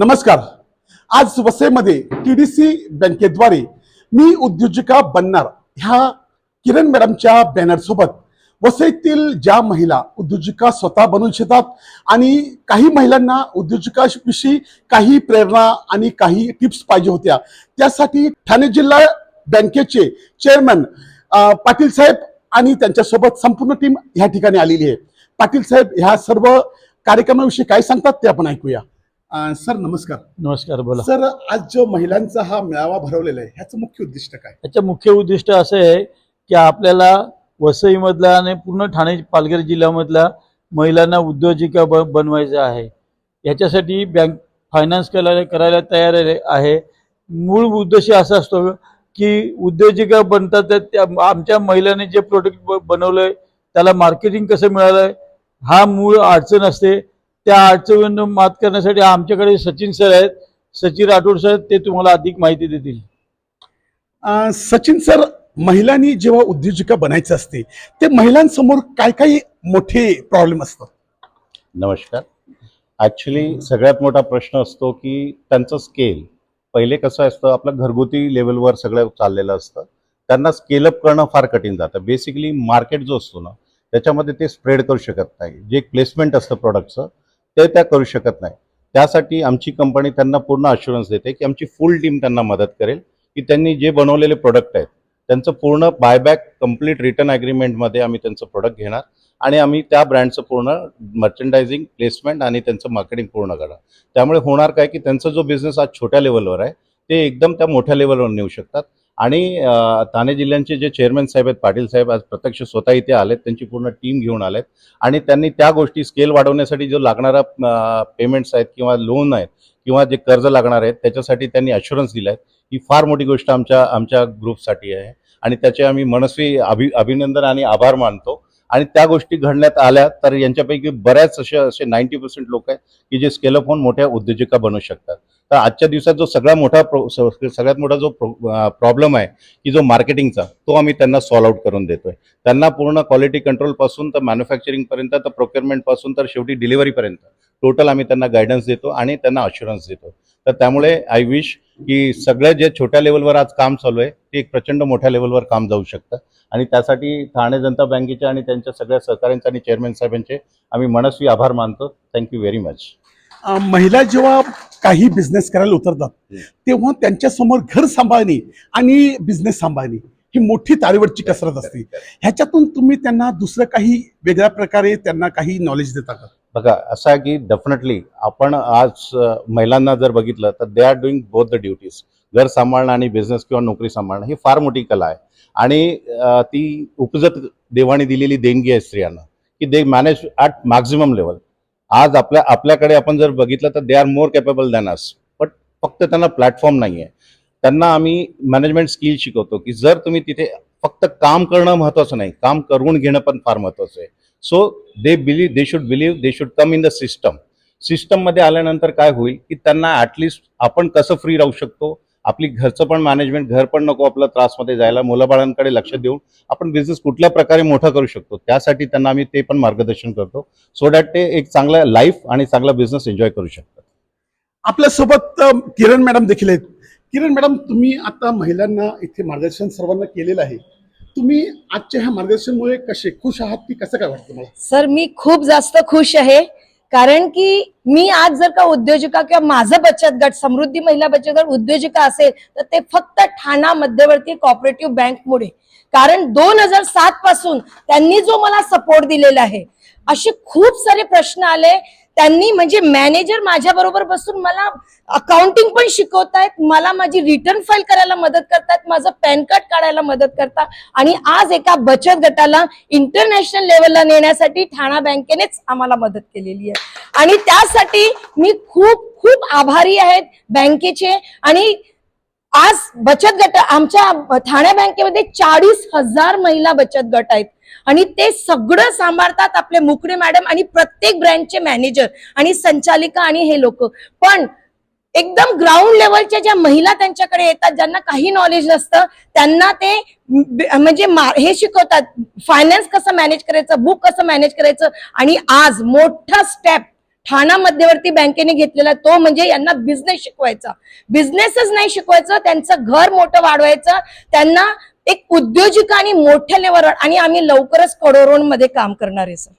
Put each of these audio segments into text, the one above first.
नमस्कार. आज वसईमध्ये टी डी सी बँकेद्वारे मी उद्योजिका बनणार ह्या किरण मॅडमच्या बॅनरसोबत वसईतील ज्या महिला उद्योजिका स्वतः बनू इच्छितात आणि काही महिलांना उद्योजकाविषयी काही प्रेरणा आणि काही टिप्स पाहिजे होत्या. त्यासाठी ठाणे जिल्हा बँकेचे चेअरमन पाटील साहेब आणि त्यांच्यासोबत संपूर्ण टीम ह्या ठिकाणी आलेली आहे. पाटील साहेब ह्या सर्व कार्यक्रमाविषयी काय सांगतात ते आपण ऐकूया. सर नमस्कार. नमस्कार बोला. सर आज जो महिलांचा हा मेळावा भरवलेला आहे ह्याचं मुख्य उद्दिष्ट काय? याचं मुख्य उद्दिष्ट असं आहे की आपल्याला वसईमधल्या आणि पूर्ण ठाणे पालघर जिल्ह्यामधल्या महिलांना उद्योजिका ब बनवायचं आहे. याच्यासाठी बँक फायनान्स करायला करायला तयार आहे- मूळ उद्देश असा असतो की उद्योजिका बनतात त्या आमच्या महिलांनी जे प्रोडक्ट बनवलं आहे त्याला मार्केटिंग कसं मिळालं आहे हा मूळ अडचण असते. त्या अडचणीवर मात करण्यासाठी आमच्याकडे सचिन सर आहेत. सचिन राठोड सर ते तुम्हाला अधिक माहिती देतील. सचिन सर महिलांनी जेव्हा उद्योजिका बनायचं असते ते महिलांसमोर काय काय मोठे प्रॉब्लेम असतात? नमस्कार. ॲक्च्युली सगळ्यात मोठा प्रश्न असतो की त्यांचं स्केल पहिले कसं असतं आपलं घरगुती लेवलवर सगळं चाललेलं असतं. त्यांना स्केलअप करणं फार कठीण जातं. बेसिकली मार्केट जो असतो ना त्याच्यामध्ये ते स्प्रेड करू शकत नाही. जे प्लेसमेंट असतं प्रॉडक्टचं ते त्या करू शकत नाही. त्यासाठी आमची कंपनी त्यांना पूर्ण अश्युरन्स देते की आमची फुल टीम त्यांना मदत करेल की त्यांनी जे बनवलेले प्रोडक्ट आहेत त्यांचं पूर्ण बायबॅक कंप्लीट रिटर्न ॲग्रीमेंटमध्ये आम्ही त्यांचं प्रोडक्ट घेणार आणि आम्ही त्या ब्रँडचं पूर्ण मर्चंडायझिंग प्लेसमेंट आणि त्यांचं मार्केटिंग पूर्ण करणार. त्यामुळे होणार काय की त्यांचा जो बिझनेस आज छोट्या लेवलवर आहे ते एकदम त्या मोठ्या लेवलवर नेऊ शकतात. आणि ठाणे जिल्ह्यांचे जे चेअरमॅन साहेब आहेत पाटील साहेब आज प्रत्यक्ष स्वतः इथे आलेत त्यांची पूर्ण टीम घेऊन आलेत. आणि त्यांनी त्या गोष्टी स्केल वाढवण्यासाठी जो लागणारा पेमेंट्स आहेत किंवा लोन आहेत किंवा जे कर्ज लागणार आहेत त्याच्यासाठी त्यांनी अश्युरन्स दिला आहे ही फार मोठी गोष्ट आमच्या आमच्या ग्रुपसाठी आहे. आणि त्याचे आम्ही मनस्वी अभि अभिनंदन आणि आभार मानतो. आणि त्या गोष्टी घडण्यात आल्या तर यांच्यापैकी बऱ्याच असे असे नाईन्टी पर्सेंट लोक आहेत की जे स्केलअप होऊन मोठ्या उद्योजिका बनू शकतात. तर आजच्या दिवसात जो सगळा मोठा प्रो सगळ्यात मोठा जो प्रॉब्लेम आहे की जो मार्केटिंगचा तो आम्ही त्यांना सॉल्व आउट करून देतोय. त्यांना पूर्ण क्वालिटी कंट्रोलपासून तर मॅन्युफॅक्चरिंगपर्यंत तर प्रोक्युरमेंटपासून तर शेवटी डिलिव्हरीपर्यंत टोटल आम्ही त्यांना गायडन्स देतो आणि त्यांना अश्युरन्स देतो. तर त्यामुळे आय विश की सगळ्या जे छोट्या लेवलवर आज काम चालू आहे ते एक प्रचंड मोठ्या लेवलवर काम जाऊ शकतं. आणि त्यासाठी ठाणे जनता बँकेच्या आणि त्यांच्या सगळ्या सहकाऱ्यांचे आणि चेअरमॅन साहेबांचे आम्ही मनस्वी आभार मानतो. थँक्यू व्हेरी मच महिला जेव्हा काही बिझनेस करायला उतरतात तेव्हा त्यांच्यासमोर घर सांभाळणे आणि बिझनेस सांभाळणे ही मोठी तारेवरची कसरत असते. ह्याच्यातून तुम्ही त्यांना दुसरं काही वेगळ्या प्रकारे त्यांना काही नॉलेज देता का? बघा असं आहे की डेफिनेटली आपण आज महिलांना जर बघितलं तर they are doing both the duties घर सांभाळणं आणि बिझनेस किंवा नोकरी सांभाळणं ही फार मोठी कला आहे. आणि ती उपजत देवाने दिलेली देणगी आहे स्त्रियांना की they manage at maximum level आज आपल्या आपल्याकडे आपण जर बघितलं तर they are more capable than us but फक्त त्यांना प्लॅटफॉर्म नाही आहे त्यांना आम्ही मॅनेजमेंट स्किल शिकवतो की जर तुम्ही तिथे फक्त काम करणं महत्त्वाचं नाही काम करून घेणं पण फार महत्त्वाचं आहे. So they believe they should believe they should come in the system सिस्टममध्ये आल्यानंतर काय होईल की त्यांना ॲटलिस्ट आपण कसं फ्री राहू शकतो? आपली घरचं पण मॅनेजमेंट घर पण नको आपलं त्रासमध्ये जायला मुलाबाळांकडे लक्ष देऊन आपण बिझनेस कुठल्या प्रकारे मोठा करू शकतो त्यासाठी त्यांना आम्ही ते पण मार्गदर्शन करतो सो दॅट ते एक चांगला लाईफ आणि चांगला बिझनेस एन्जॉय करू शकतात. आपल्यासोबत किरण मॅडम देखील आहेत. किरण मॅडम तुम्ही आता महिलांना इथे मार्गदर्शन सर्वांना केलेलं आहे. तुम्ही आजच्या ह्या मार्गदर्शनमुळे कसे खुश आहात की कसं काय वाटतं मला सर मी खूप जास्त खुश आहे. कारण की मी आज जर का उद्योजिका किंवा माझं बचत गट समृद्धी महिला बचत गट उद्योजिका असेल तर ते फक्त ठाणा मध्यवर्ती कॉपरेटिव्ह बँकमुळे कारण दोन हजार सात पासून त्यांनी जो मला सपोर्ट दिलेला आहे असे खूप सारे प्रश्न आले. त्यांनी म्हणजे मॅनेजर माझ्या बरोबर बसून मला अकाउंटिंग पण शिकवतायत. मला माझी रिटर्न फाईल करायला मदत करतात. माझं पॅन कार्ड काढायला मदत करतात. आणि आज एका बचत गटाला इंटरनॅशनल लेवलला नेण्यासाठी ठाणा बँकेनेच आम्हाला मदत केलेली आहे. आणि त्यासाठी मी खूप खूप आभारी आहेत बँकेचे. आणि आज बचत गट आमच्या ठाणे बँकेमध्ये चाळीस हजार महिला बचत गट आहेत. आणि ते सगळं सांभाळतात आपले मुकडे मॅडम आणि प्रत्येक ब्रँचचे मॅनेजर आणि संचालिका आणि हे लोक. पण एकदम ग्राउंड लेवलच्या ज्या महिला त्यांच्याकडे येतात ज्यांना काही नॉलेज नसतं त्यांना ते म्हणजे मा- हे शिकवतात. फायनान्स कसं मॅनेज करायचं बुक कसं मॅनेज करायचं? आणि आज मोठा स्टेप ठाणा मध्यवर्ती बँकेने घेतलेला तो म्हणजे यांना बिझनेस शिकवायचा बिझनेसच नाही शिकवायचं त्यांचं घर मोठं वाढवायचं त्यांना एक उद्योजिका आणि मोठ्या लेवलवर आणि आम्ही लवकरच करोडोंमध्ये काम करणार आहे सर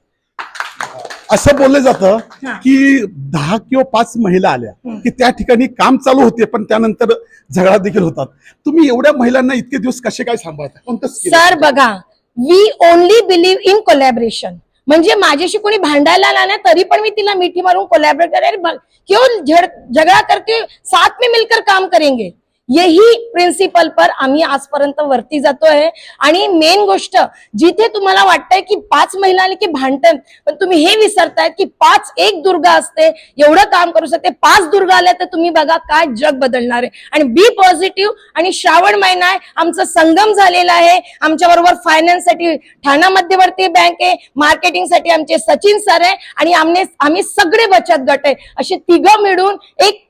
असं बोललं जातं. की दहा किंवा पाच महिला आल्या. की त्या ठिकाणी काम चालू होते पण त्यानंतर झगडा देखील होतात तुम्ही एवढ्या महिलांना इतके दिवस कसे काय सांभाळता? सर बघा we only believe in collaboration म्हणजे माझ्याशी कोणी भांडायला आला ना तरी पण मी तिला मिठी मारून कोलॅबरेट करेल क्यों झड़- झगड़ा करके साथ में मिलकर काम करेंगे. यही प्रिन्सिपल पर आम्ही आजपर्यंत वरती जातोय. आणि मेन गोष्ट जिथे तुम्हाला वाटतंय की पाच महिला आले की भांडण पण तुम्ही हे विसरताय की पाच एक दुर्गा असते एवढं काम करू शकते पाच दुर्गा आल्या तर तुम्ही बघा काय जग बदलणार आहे. आणि बी पॉझिटिव्ह आणि श्रावण महिना आहे आमचा संगम झालेला आहे आमच्या बरोबर फायनान्ससाठी ठाणा मध्यवर्ती बँक आहे मार्केटिंगसाठी आमचे सचिन सर आहे आणि आम्ही आम्ही सगळे बचत गट आहे. असे तिघं मिळून एक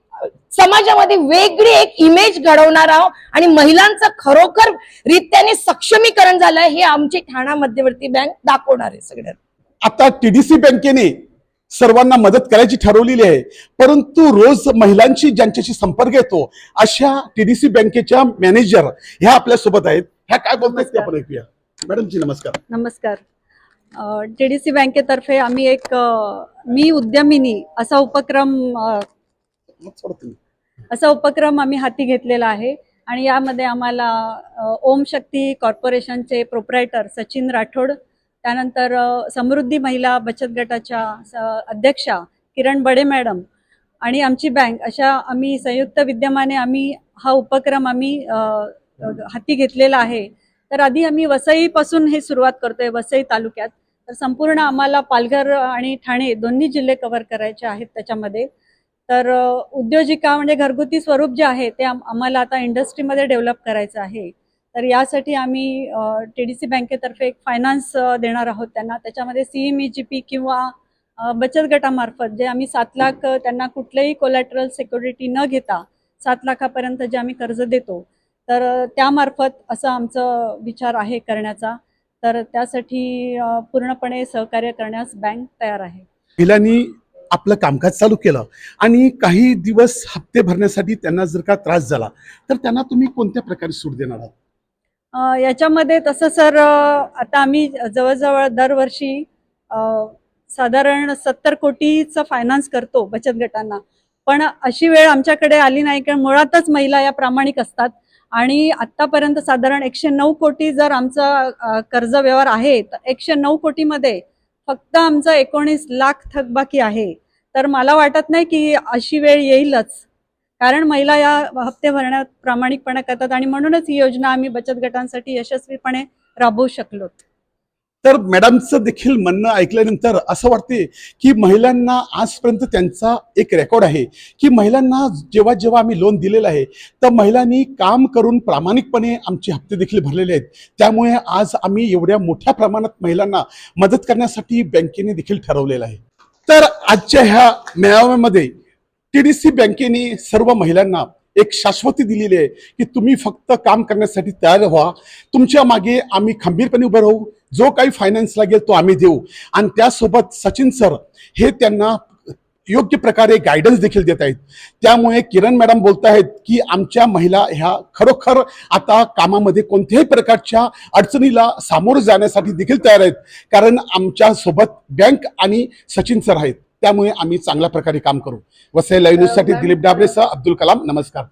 समाजामध्ये वेगळी एक इमेज घडवणार आहोत आणि महिलांचं खरोखर रित्याने सक्षमीकरण झालंय हे आमची ठाणा मध्यवर्ती बँक दाखवणार आहे सगळ्यात आता टीडीसी बँकेने सर्वांना मदत करायची ठरवलेली आहे परंतु रोज महिलांशी ज्यांच्याशी संपर्क येतो अशा टीडीसी बँकेच्या मॅनेजर ह्या आपल्यासोबत आहेत. ह्या काय बोलतायत ते आपण ऐकूया. मॅडमजी नमस्कार. नमस्कार. टी डी सी बँकेतर्फे आम्ही एक मी उद्यमिनी असा उपक्रम. असा उपक्रम आम्ही हाती घेतलेला आहे. आणि यामध्ये आम्हाला ओम शक्ती कॉर्पोरेशनचे प्रोप्रायटर सचिन राठोड त्यानंतर समृद्धी महिला बचत गटाच्या अध्यक्षा किरण बडे मॅडम आणि आमची बँक. अशा आम्ही संयुक्त विद्यमाने आम्ही हा उपक्रम आम्ही हाती घेतलेला आहे. तर आधी आम्ही वसईपासून हे सुरुवात करतोय वसई तालुक्यात. तर संपूर्ण आम्हाला पालघर आणि ठाणे दोन्ही जिल्हे कव्हर करायचे आहेत त्याच्यामध्ये. तर उद्योजिका म्हणजे घरगुती स्वरूप जे आहे ते आम्हाला आता इंडस्ट्रीमध्ये डेव्हलप करायचं आहे. तर यासाठी आम्ही टी डी सी बँकेतर्फे एक फायनान्स देणार आहोत त्यांना. त्याच्यामध्ये C M E G P किंवा बचत गटामार्फत जे आम्ही सात लाख त्यांना कुठलेही कोलॅटरल सिक्युरिटी न घेता सात लाखापर्यंत जे आम्ही कर्ज देतो. तर त्यामार्फत असं आमचं विचार आहे करण्याचा. तर त्यासाठी पूर्णपणे सहकार्य करण्यास बँक तयार आहे. महिलांनी आपलं कामकाज चालू केलं आणि काही दिवस हप्ते भरण्यासाठी त्यांना जर का त्रास झाला तर त्यांना तुम्ही कोणत्या प्रकारे सूट देणार आहात? याच्यामध्ये तसं सर आता आम्ही जवळजवळ दरवर्षी साधारण सत्तर कोटीचं फायनान्स करतो बचत गटांना. पण अशी वेळ आमच्याकडे आली नाही कारण मुळातच महिला या प्रामाणिक असतात. आणि आत्तापर्यंत साधारण एकशे नऊ कोटी जर आमचा कर्ज व्यवहार आहे तर एकशे नऊ कोटीमध्ये फक्त आमचं एकोणीस लाख थकबाकी आहे. तर मला वाटत नाही की अशी वेळ येईलच. कारण महिला या हप्ते भरण्यात प्रामाणिकपणे करतात आणि म्हणूनच ही योजना आम्ही बचत गटांसाठी यशस्वीपणे राबवू शकलोत. तर मॅडमचं देखील म्हणणं ऐकल्यानंतर असं वाटते की महिलांना आजपर्यंत त्यांचा एक रेकॉर्ड आहे की महिलांना जेव्हा जेव्हा आम्ही लोन दिलेलं आहे तर महिलांनी काम करून प्रामाणिकपणे आमचे हप्ते देखील भरलेले आहेत. त्यामुळे आज आम्ही एवढ्या मोठ्या प्रमाणात महिलांना मदत करण्यासाठी बँकेने देखील ठरवलेलं आहे. तर आजच्या ह्या मेळाव्यामध्ये टी डी सी बँकेने सर्व महिलांना एक शाश्वती दिलेली आहे की तुम्ही फक्त काम करण्यासाठी तयार व्हा. तुमच्या मागे आम्ही खंबीरपणे उभे राहू. जो काही फायनान्स लागेल तो आम्ही देऊ. आणि त्यासोबत सचिन सर हे त्यांना योग्य प्रकारे गायडन्स देखील देत आहेत. त्यामुळे किरण मॅडम बोलत आहेत की आमच्या महिला ह्या खरोखर आता कामामध्ये कोणत्याही प्रकारच्या अडचणीला सामोरं जाण्यासाठी देखील तयार आहेत. कारण आमच्यासोबत बँक आणि सचिन सर आहेत. त्यामुळे आम्ही चांगल्या प्रकारे काम करू. वसई लाईव्ह न्यूजसाठी दिलीप डाबरेसह अब्दुल कलाम नमस्कार.